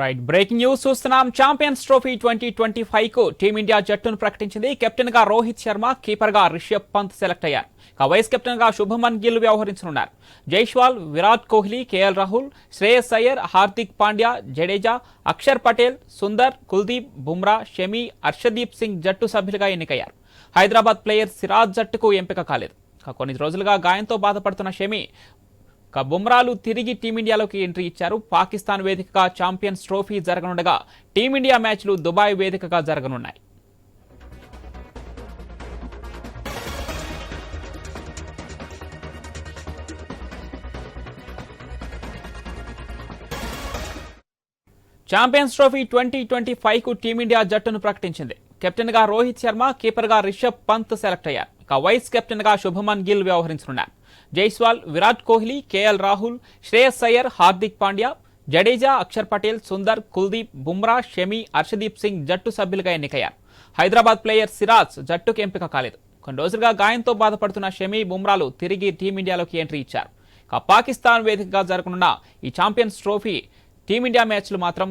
Right breaking news చూస్తున్నాం. Champions trophy twenty twenty ఫైవ్కు team India జట్టును ప్రకటించింది. కెప్టెన్గా రోహిత్ శర్మ కీపర్గా రిషబ్ పంత్ సెలెక్ట్ అయ్యారు. ఇక వైస్ కెప్టెన్గా శుభమన్ గిల్ వ్యవహరించనున్నారు. జైష్వాల్ విరాట్ కోహ్లీ కేఎల్ రాహుల్ శ్రేయస్ అయ్యర్ హార్దిక్ పాండ్యా జడేజా అక్షర్ పటేల్ సుందర్ కుల్దీప్ బుమ్రా షమి హర్షదీప్ సింగ్ జట్టు సభ్యులుగా ఎన్నికయ్యారు. హైదరాబాద్ ప్లేయర్ సిరాజ్ జట్టుకు ఎంపిక కాలేదు. కొన్ని రోజులుగా గాయంతో బాధపడుతున్న షమి బుమ్రాలు తిరిగి టీమిండియాలోకి ఎంట్రీ ఇచ్చారు. పాకిస్తాన్ వేదికగా ఛాంపియన్స్ ట్రోఫీ జరగనుండగా టీమిండియా మ్యాచ్లు దుబాయ్ వేదికగా జరగనున్నాయి. ఛాంపియన్స్ ట్రోఫీ ట్వంటీ ట్వంటీ ఫైవ్కు టీమిండియా జట్టును ప్రకటించింది. కెప్టెన్గా రోహిత్ శర్మ కీపర్గా రిషబ్ పంత్ సెలెక్ట్ అయ్యారు. ఇక వైస్ కెప్టెన్గా శుభమన్ గిల్ వ్యవహరించనున్నారు. జైస్వాల్ విరాట్ కోహ్లీ కేఎల్ రాహుల్ శ్రేయస్ అయ్యర్ హార్దిక్ పాండ్యా జడేజా అక్షర్ పటేల్ సుందర్ కుల్దీప్ బుమ్రా షమి హర్షదీప్ సింగ్ జట్టు సభ్యులుగా ఎన్నికయ్యారు. హైదరాబాద్ ప్లేయర్ సిరాజ్ జట్టుకు ఎంపిక కాలేదు. కొన్ని రోజులుగా గాయంతో బాధపడుతున్న షమి బుమ్రాలు తిరిగి టీమిండియాలోకి ఎంట్రీ ఇచ్చారు. ఇక పాకిస్తాన్ వేదికగా జరగనున్న ఈ ఛాంపియన్స్ ట్రోఫీ టీమిండియా మ్యాచ్లు మాత్రం